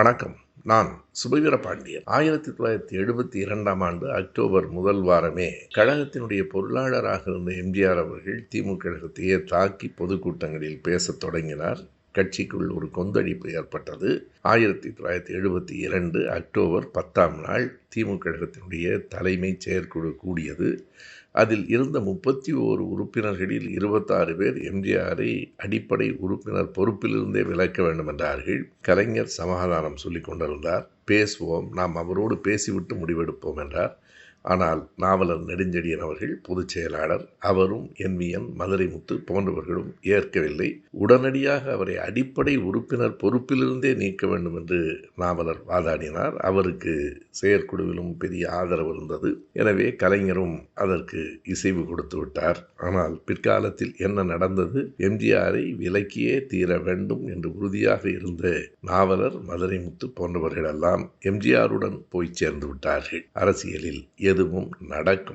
வணக்கம். நான் சுபவீர பாண்டியன். ஆயிரத்தி தொள்ளாயிரத்தி எழுபத்தி இரண்டாம் ஆண்டு அக்டோபர் முதல் வாரமே கழகத்தினுடைய பொருளாளராக இருந்த எம்ஜிஆர் அவர்கள் திமுக கழகத்தையே தாக்கி பொதுக்கூட்டங்களில் பேசத் தொடங்கினார். கட்சிக்குள் ஒரு கொந்தளிப்பு ஏற்பட்டது. ஆயிரத்தி தொள்ளாயிரத்தி எழுபத்தி இரண்டு அக்டோபர் பத்தாம் நாள் திமுக கழகத்தினுடைய தலைமை செயற்குழு கூடியது. அதில் இருந்த முப்பத்தி ஓரு உறுப்பினர்களில் இருபத்தாறு பேர் எம்ஜிஆரை அடிப்படை உறுப்பினர் பொறுப்பிலிருந்தே விலக்க வேண்டும் என்றார்கள். கலைஞர் சமாதானம் சொல்லிக் கொண்டிருந்தார். பேசுவோம் நாம் அவரோடு பேசிவிட்டு முடிவெடுப்போம் என்றார். ஆனால் நாவலர் நெடுஞ்செடியன் அவர்கள் பொதுச் செயலாளர் அவரும் என்விஎன் மதுரைமுத்து போன்றவர்களும் ஏற்கவில்லை. உடனடியாக அவரை அடிப்படை உறுப்பினர் பொறுப்பிலிருந்தே நீக்க வேண்டும் என்று நாவலர் வாதாடினார். அவருக்கு செயற்குழுவிலும் பெரிய ஆதரவு இருந்தது. எனவே கலைஞரும் அதற்கு இசைவு கொடுத்து விட்டார். ஆனால் பிற்காலத்தில் என்ன நடந்தது? எம்ஜிஆரை விலக்கியே தீர வேண்டும் என்று உறுதியாக இருந்த நாவலர் மதுரைமுத்து போன்றவர்களெல்லாம் எம்ஜிஆருடன் போய் சேர்ந்து விட்டார்கள். அரசியலில் எதுவும் நடக்கும்.